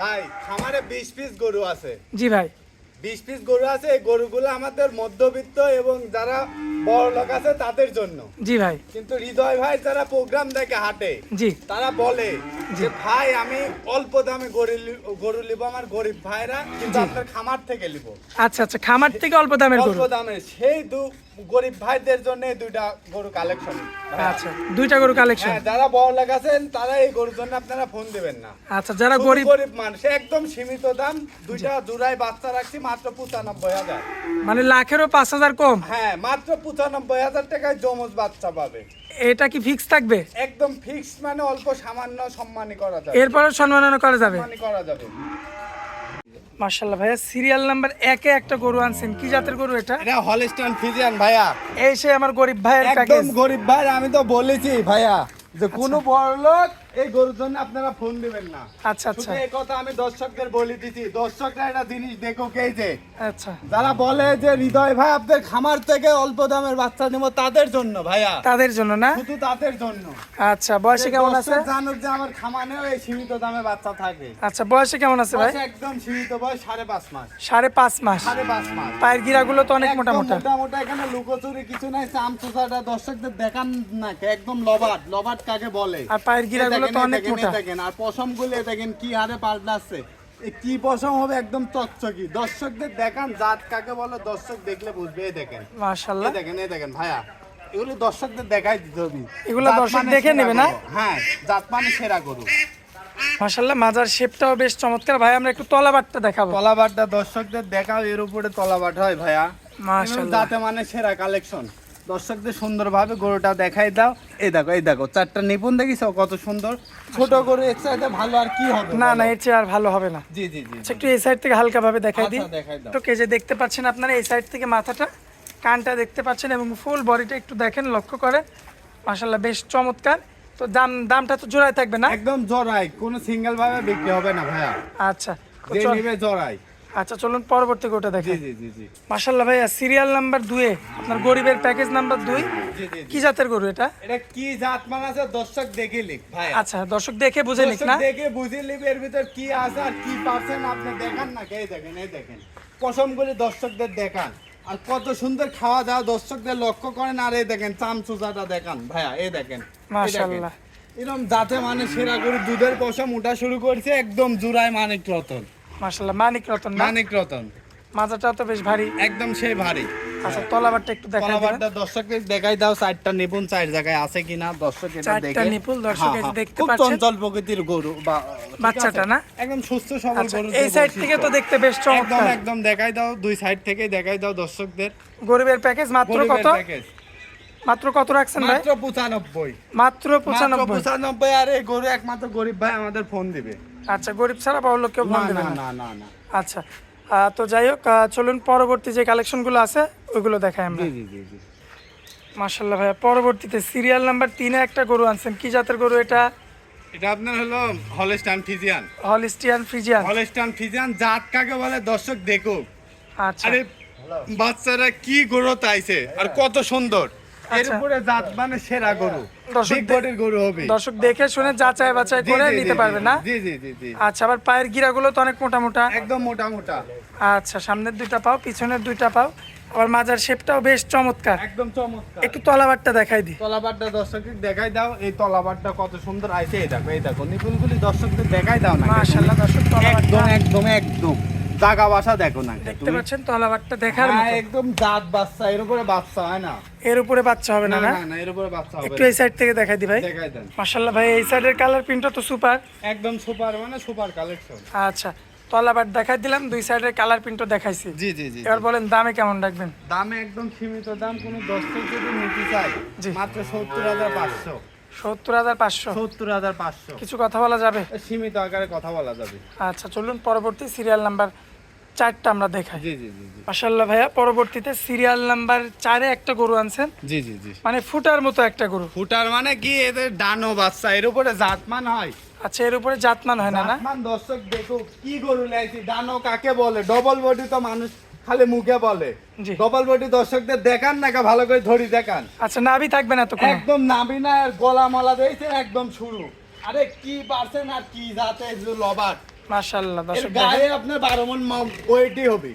ভাই খামারে বিশ পিস গরু আছে। জি ভাই। বিশ পিস গরু আছে এই গরুগুলো আমাদের মধ্যবিত্ত এবং যারা বড় লোক আছে তাদের জন্য। জি ভাই। কিন্তু হৃদয় ভাই যারা প্রোগ্রাম দেখে হাটে জি। তারা বলে যে ভাই আমি অল্প দামে গরু গরু নিব আমার গরিব ভাইরা কিন্তু আপনার খামার থেকে নিব আচ্ছা আচ্ছা খামার থেকে অল্প দামের গরু। অল্প দামে। সেই দু গরিব ভাইদের জন্য দুইটা গরু কালেকশন আচ্ছা দুইটা গরু কালেকশন হ্যাঁ যারা বড় লোক আছেন তারা এই গরুর জন্য আপনারা ফোন দিবেন না। আচ্ছা যারা গরিব গরিব মানুষ একদম সীমিত দাম দুইটা জোড়ায় বাচ্চা রাখছি মাত্র পঁচানব্বই হাজার। মানে লাখেরও পাঁচ হাজার কম? হ্যাঁ মাত্র পঁচানব্বই হাজার টাকায় জমজ বাচ্চা পাবে। এটা কি ফিক্স থাকবে? একদম ফিক্স মানে অল্প সামান্য সম্মানী করা যাবে। এরপরও সম্মাননা করা যাবে? সম্মানী করা যাবে। মার্শাল্লাহ ভাইয়া সিরিয়াল নাম্বার একে একটা গরু আনছেন। কি জাতের গরু এটা? এটা হলিস্টান ফিজিয়ান ভাইয়া। এই সে আমার গরিব ভাইয়ের একদম গরিব ভাই আমি তো বলেছি ভাইয়া যে কোনো বড় লোক এই গরুর জন্য আপনারা ফোন দিবেন না। আচ্ছা আচ্ছা। এই কথা আমি দর্শকদের বলে দিছি। দর্শকরা একটা জিনিস দেখো যে আচ্ছা। যারা বলে যে হৃদয় ভাই আপনার খামার থেকে অল্প দামের বাচ্চা নেব তাদের জন্য ভাইয়া। তাদের জন্য না? শুধু তাদের জন্য। আচ্ছা বয়সে কেমন আছে? জানুক যে আমার খামারেও এই সীমিত দামে বাচ্চা থাকে আচ্ছা বয়সে কেমন আছে ভাই? একদম সীমিত বয়স সাড়ে পাঁচ মাস। সাড়ে পাঁচ মাস। সাড়ে পাঁচ মাস। পায়ের গিরাগুলো তো অনেক মোটা মোটা মোটা মোটা এখানে লুকোচুরি কিছু নাই চাম দর্শকদের দেখান না একদম লবাট লবাট কাকে বলে। আর পায়ের গিরাগুলো দেখেন, তো অনেক মোটা। দেখেন আর পশমগুলো দেখেন কি হারে পাল্টাচ্ছে কি পশম হবে একদম চকচকি দর্শকদের দেখান জাত কাকে বলে দর্শক দেখলে বুঝবে এই দেখেন। মাশাল্লাহ এই দেখেন এই দেখেন ভাইয়া। এগুলো দর্শকদের দেখাই দিতে হবে। এগুলো দর্শক মানে দেখে নেবে না? হ্যাঁ জাত মানে সেরা গরু। মাশাল্লাহ মাজার শেপটাও বেশ চমৎকার। ভাই আমরা একটু তলাবাটটা দেখাবো। তলাবাটটা দর্শকদের দেখাও এর উপরে তলাবাট হয় ভাইয়া। মাশাল্লাহ মানে সেরা কালেকশন দর্শকদের সুন্দরভাবে গরুটা দেখাই দাও। এই দেখো এই দেখো চারটা নিপুণ দেখিস কত সুন্দর। ছোট গরু একসাথে ভালো আর কি হবে না না এর চেয়ে আর ভালো হবে না। জি জি জি আচ্ছা একটু এই সাইড থেকে হালকা ভাবে দেখাই দিই। আচ্ছা, দেখাই দাও। তো কে যে দেখতে পাচ্ছেন আপনারা এই সাইড থেকে মাথাটা কানটা দেখতে পাচ্ছেন এবং ফুল বডিটা একটু দেখেন লক্ষ্য করেন। মাশাল্লাহ বেশ চমৎকার। তো দাম দামটা তো জোড়ায় থাকবে না? একদম জড়াই কোনো সিঙ্গেল ভাবে বিক্রি হবে না ভাইয়া। আচ্ছা যে নিবে জড়াই আচ্ছা চলুন পরবর্তী গোটা জি দেখেন। জি জি জি মাশাল্লাহ ভাইয়া সিরিয়াল নাম্বার দুয়ে আপনার গরিবের প্যাকেজ নাম্বার দুই। কি জাতের গরু এটা? এটা কি জাত মান আছে? দর্শক দেখে লিখ ভাই আচ্ছা দর্শক দেখে বুঝে নিক না। দেখে বুঝে লিখ এর ভিতর কি আছে আর কি পাচ্ছেন আপনি দেখান না কে দেখেন এই দেখেন। পশমগুলি দর্শকদের দেখান। আর কত সুন্দর খাওয়া দাওয়া দর্শকদের লক্ষ্য করেন আর এই দেখেন চামচুচাটা দেখান ভাইয়া এই দেখেন মাশাআল্লাহ। এরকম যাতে মানে সেরা করে দুধের পশম উঠা শুরু করছে একদম জুড়ায় মানিক রতন। মানিক রতন মানিক রতন। মাজাটাও তো বেশ ভারী। একদম সেই ভারী। আচ্ছা তলাবারটা একটু দেখা দিবেন। কলাবারটা দর্শকদের দেখাই দাও চারটা নিপুণ চার জায়গায় আছে কিনা দর্শক এটা চারটা দেখে। নিপুণ দর্শক হ্যাঁ, যে হ্যাঁ। খুব চঞ্চল প্রকৃতির গরু বা বাচ্চাটা না? একদম সুস্থ সবল আচ্ছা গরু এই সাইড থেকে তো দেখতে বেশ চমৎকার। একদম দেখাই দাও দুই সাইড থেকে দেখাই দাও দর্শকদের। গরিবের প্যাকেজ মাত্র কত? প্যাকেজ। মাত্র কত রাখছেন ভাই? মাত্র পঁচানব্বই। মাত্র মাত্র পঁচানব্বই। পঁচানব্বই আর এই গরু একমাত্র গরিব ভাই আমাদের ফোন দিবে। আচ্ছা গরিব ছাড়া বড় লোক কেউ না ফোন না দেবে না না আচ্ছা তো যাই হোক চলুন পরবর্তী যে কালেকশনগুলো আছে ওইগুলো দেখাই আমরা। জি জি জি মার্শাল্লাহ ভাইয়া পরবর্তীতে সিরিয়াল নাম্বার তিনে একটা গরু আনছেন। কি জাতের গরু এটা? এটা আপনার হলো Holstein Friesian. Holstein Friesian. Holstein Friesian জাত কাকে বলে দর্শক দেখুক। আচ্ছা। আরে বাচ্চারা কি গরু তাইছে আর কত সুন্দর। এর আচ্ছা। উপরে জাত মানে সেরা গরু। দর্শক দে- গরু হবে। দেখে শুনে যাচাই বাছাই করে নিতে পারবে না? জি জি জি জি। আচ্ছা আবার পায়ের গিরাগুলো তো অনেক মোটা মোটা একদম মোটা মোটা আচ্ছা সামনের দুইটা পাও পিছনের দুইটা পাও। আবার মাজার শেপটাও বেশ চমৎকার। একদম চমৎকার। একটু তলাবারটা দেখাই দিই। তলাবারটা দর্শকদের দেখাই দাও। এই তলাবারটা কত সুন্দর আইছে এই দেখো এই দেখো। নিপুলগুলি দর্শকদের দেখাই দাও না মাশাল্লাহ দর্শক একদম একদম একদম। জাগা বাসা দেখো না। দেখতে পাচ্ছেন তলাবারটা দেখার হ্যাঁ, মতো। একদম জাত বাচ্চা এর উপরে বাচ্চা হয় না? এর উপরে বাচ্চা হবে না না এর উপরে বাচ্চা হবে একটু এই সাইড থেকে দেখাই দিই ভাই। দেখাই দেন। মাশাল্লাহ ভাই এই সাইডের কালার প্রিন্টটা তো সুপার একদম সুপার মানে সুপার কালেকশন আচ্ছা তলাবার দেখাই দিলাম দুই সাইডের কালার প্রিন্টও দেখাইছি। জি জি জি এবার বলেন দামে কেমন রাখবেন? দামে একদম সীমিত দাম কোনো দর্শক যদি নিতে জি। মাত্র সত্তর হাজার পাঁচশো। সত্তর হাজার পাঁচশো? সত্তর হাজার পাঁচশো। কিছু কথা বলা যাবে? সীমিত আকারে কথা বলা যাবে। আচ্ছা চলুন পরবর্তী সিরিয়াল নাম্বার চারটা আমরা দেখাই। জি জি ভাইয়া পরবর্তীতে সিরিয়াল নাম্বার চারে একটা গরু আনছেন। জি জি জি। মানে ফুটার মতো একটা গরু। ফুটার মানে কি? এদের ডানো বাচ্চা এর উপরে জাতমান হয়। আচ্ছা এর উপরে জাতমান হয় না না? জাতমান দর্শক দেখো কি গরু লাইছি ডানো কাকে বলে? ডবল বডি তো মানুষ খালি মুখে বলে। জি। ডবল বডি দর্শকদের দেখান না কা ভালো করে ধরি দেখান। আচ্ছা নাভি থাকবে না তো একদম নাবি না আর গলা মলা দিয়েছে একদম শুরু। আরে কি পারছেন আর কি জাতে লবাট? দর্শক গায়ে আপনার বারো মন ওয়েটই হবে।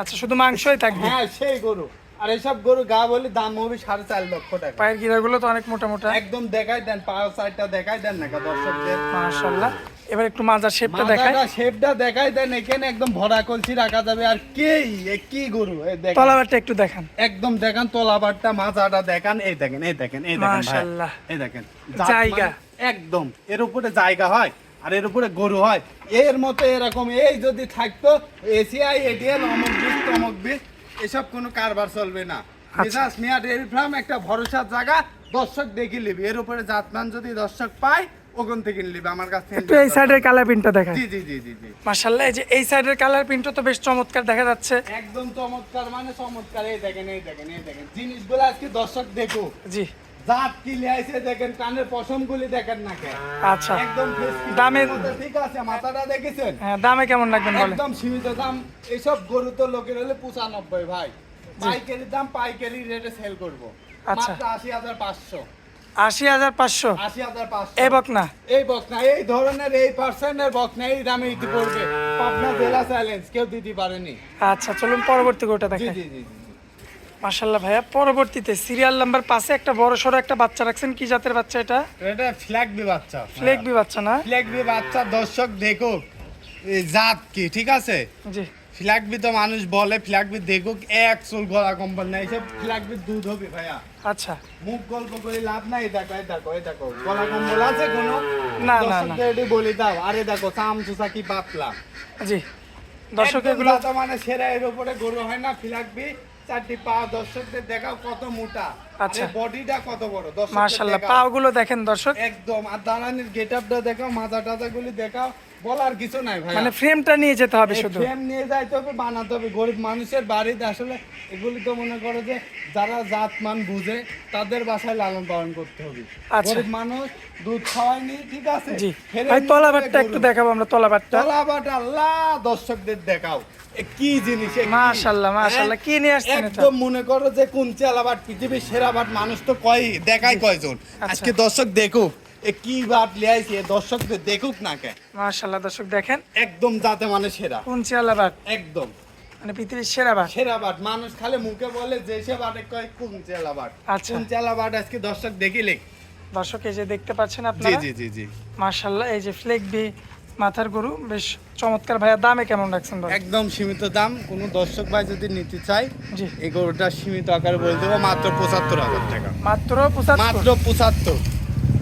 আচ্ছা শুধু মাংসই থাকবে? হ্যাঁ সেই গরু। আর এইসব গরু গা বলে দাম হবে সাড়ে চার লক্ষ টাকা। পায়ের গিরাগুলো তো অনেক মোটা মোটা একদম দেখাই দেন পাওয়ার সাইডটা দেখাই দেন না দর্শকদের? মাশাল্লাহ এবার একটু মাজার শেপটা মাথাটা শেপটা দেখাই দেন এখানে একদম ভরা কলসি রাখা যাবে। আর কে এ কি গরু? এই দেখেন। তলাবারটা একটু দেখান। একদম দেখান তলাবারটা মাথাটা দেখান। এই দেখেন এই দেখেন এই দেখেন মাশাআল্লাহ। এই দেখেন। জায়গা। মানে একদম এর উপরে জায়গা হয়। আর এর উপরে গরু হয়। এর মতো এরকম এই যদি থাকতো এসিআই এটিএল অমুক বিষ তমুক বিষ এসব কোনো কারবার চলবে না। আচ্ছা। মেজাজ মিয়া ডেয়ারি ফার্ম একটা ভরসার জায়গা দর্শক দেখি লিবি এর উপরে জাতমান যদি দর্শক পায় ওখান থেকে নিবি। আমার কাছ থেকে একটু এই সাইডের কালার প্রিন্টটা দেখায় জি জি জি জি এই যে এই সাইডের কালার প্রিন্টটা তো বেশ চমৎকার দেখা যাচ্ছে। একদম চমৎকার মানে চমৎকার। এই দেখেন এই দেখেন এই দেখেন। জিনিসগুলো আজকে দর্শক দেখুক। জি। জাত কি লিয়াইছে দেখেন কানের পশম গুলি দেখেন না কেন আচ্ছা। একদম দামে- ঠিক আছে মাথাটা দেখেছেন? হ্যাঁ দামে কেমন লাগবেন বলেন? একদম সীমিত দাম। এইসব গরু তো লোকের হলে পঁচানব্বই ভাই। পাইকারি দাম পাইকারি রেটে সেল করব। আচ্ছা। মাত্র আশি হাজার পাঁচশো। আশি হাজার পাঁচশো? আশি হাজার পাঁচশো। এ বকনা? এই বকনা এই ধরনের এই পার্সেন্টের বকনা এই দামে পাবনা জেলা চ্যালেঞ্জ কেউ দিতে পারেনি। আচ্ছা চলুন পরবর্তী গোটা জি জি জি জি। মাশাল্লাহ ভাইয়া পরবর্তীতে সিরিয়াল নাম্বার পাশে একটা বড় সড়ো একটা বাচ্চা রাখছেন কি জাতের বাচ্চা এটা? এটা ফ্ল্যাগ বি বাচ্চা। ফ্লেক বি বাচ্চা না? ফ্ল্যাগ বি বাচ্চা দর্শক দেখুক জাত কি ঠিক আছে? জি। ফ্ল্যাগ বি তো মানুষ বলে ফ্ল্যাগ বি দেখুক এক চুল গলা কম্বল নাই সব ফ্ল্যাগ বি দুধ হবে ভাইয়া। আচ্ছা। মুখ গল্প করে লাভ নাই দেখো এই দেখো এই দেখো গলা কম্বল আছে কোনো? না, না, না। এটি বলে দাও আরে দেখো চাম চুষা কি পাতলা। জি। দর্শক এগুলো মানে সেরা এর উপরে গরু হয় না ফ্ল্যাগ বি চারটি পা দর্শকদের দেখাও কত মোটা। আচ্ছা। বডিটা কত বড়? দর্শকদের মাশাল্লাহ দেখাও। পাগুলো দেখেন দর্শক। একদম আর দাঁড়ানির গেট দেখাও মাজা টাজা গুলি দেখাও বলার কিছু নাই ভাই মানে ফ্রেমটা নিয়ে যেতে হবে শুধু। ফ্রেম নিয়ে যাইতে হবে বানাতে হবে। গরিব মানুষের বাড়িতে আসলে এগুলি তো মনে করে যে যারা জাত মান বুঝে তাদের বাসায় লালন পালন করতে হবে। আচ্ছা। গরিব মানুষ দুধ খাওয়ায়নি ঠিক আছে? ভাই একটু দেখাবো আমরা তলাবারটা। তলাবাট আল্লাহ দর্শকদের দেখাও। কি জিনিস মাশাল্লাহ। হ্যাঁ? কি নিয়ে আসছেন একদম মনে করো যে কোন চেলাবাট পৃথিবীর সেরা বাট মানুষ তো কয় দেখায় কয়জন। আচ্ছা। আজকে দর্শক দেখুক কি বাট লিয়াইছে দর্শকদের দেখুক না কে। মাশাল্লাহ দর্শক দেখেন। একদম যাতে মানে সেরা। কোন বাট? একদম। মানে পৃথিবীর সেরা বাট। সেরা বাট। মানুষ খালি মুখে বলে যে সে বাটে কয় কোন চেলা বাট। আচ্ছা। কোন চেলা বাট আজকে দর্শক দেখিলে। দর্শক এই যে দেখতে পাচ্ছেন জি আপনারা? জি জি জি। মাশাল্লাহ এই যে ফ্লেক বি মাথার গরু বেশ চমৎকার। ভাইয়া দামে কেমন রাখছেন বলেন? একদম সীমিত দাম। কোনো দর্শক ভাই যদি নিতে চায় জি। এই গরুটা সীমিত আকারে বলে দেবো মাত্র পঁচাত্তর হাজার টাকা। মাত্র পঁচাত্তর মাত্র পঁচাত্তর?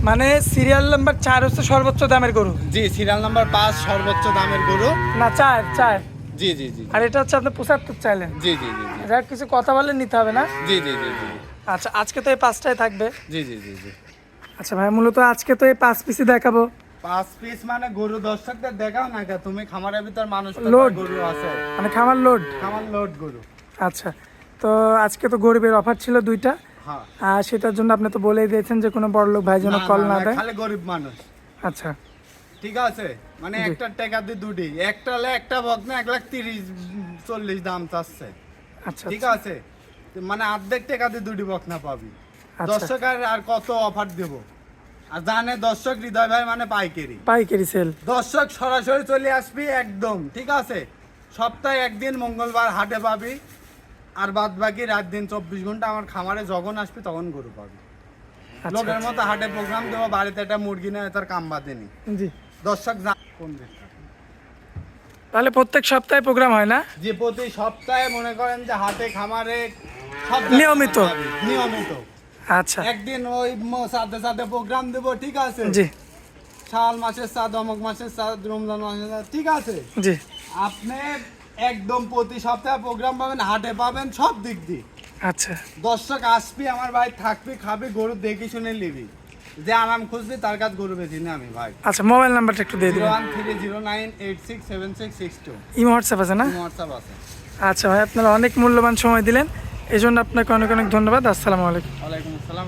মানে সিরিয়াল নাম্বার চার হচ্ছে সর্বোচ্চ দামের গরু? জি সিরিয়াল নাম্বার পাঁচ সর্বোচ্চ দামের গরু। না চার চার। জি জি জি আর এটা হচ্ছে আপনি পঁচাত্তর চাইলেন। জি জি জি জি। যাক কিছু কথা বলে নিতে হবে না? জি জি জি জি। আচ্ছা আজকে তো এই পাঁচটায় থাকবে। জি জি জি জি। আচ্ছা ভাই মূলত আজকে তো এই পাঁচ পিসই দেখাবো। পাঁচ পিস মানে গরু দর্শকদের দেখাও না তুমি খামারের ভিতর মানুষ Load. গরু আছে? মানে খামার লোড? খামার লোড গরু। আচ্ছা তো আজকে তো গরিবের অফার ছিল দুইটা। হ্যাঁ। আর সেটার জন্য আপনি তো বলেই দিয়েছেন যে কোনো বড় লোক ভাই যেন কল না, দেয়। খালি গরিব মানুষ। আচ্ছা। ঠিক আছে? মানে একটা টাকা দিয়ে দুটি। একটা হলে একটা বক না এক লাখ তিরিশ চল্লিশ দাম চাচ্ছে। আচ্ছা ঠিক আছে? মানে অর্ধেক টাকা দিয়ে দুটি বক না পাবি। আচ্ছা। দর্শক আর কত অফার দেব? আর জানে দর্শক হৃদয় ভাই মানে পাইকারি। পাইকারি সেল দর্শক সরাসরি চলে আসবি একদম ঠিক আছে? সপ্তাহে একদিন মঙ্গলবার হাটে পাবি আর বাদ বাকি রাত দিন চব্বিশ ঘণ্টা আমার খামারে যখন আসবি তখন গরু পাবি। আচ্ছা লোকের মতো হাটে প্রোগ্রাম দেবো বাড়িতে একটা মুরগি নেয় তার কাম বাঁধেনি জি। দর্শক কোন? তাহলে প্রত্যেক সপ্তাহে প্রোগ্রাম হয় না? যে প্রতি সপ্তাহে মনে করেন যে হাটে খামারে সব নিয়মিত। নিয়মিত। আচ্ছা। একদিন ওই সাথে সাথে প্রোগ্রাম দেবো ঠিক আছে? জি। শাল মাসের সাথ অমুক মাসের সাথ রমজান মাসের ঠিক আছে? জি। আপনি একদম প্রতি সপ্তাহে প্রোগ্রাম পাবেন হাটে পাবেন সব দিক দিয়ে। আচ্ছা। দর্শক আসবি আমার ভাই থাকবি খাবি গরু দেখে শুনে নিবি। যে আরাম খুঁজবি তার কাছে গরু বেশি না আমি ভাই। আচ্ছা মোবাইল নাম্বারটা একটু দিয়ে দিবেন one three zero nine eight six seven six six two. Imo WhatsApp আছে না? হোয়াটসঅ্যাপ আছে। আচ্ছা ভাই আপনারা অনেক মূল্যবান সময় দিলেন। এই জন্য আপনাকে অনেক অনেক ধন্যবাদ। আসসালামু আলাইকুম। ওয়ালাইকুম আসসালাম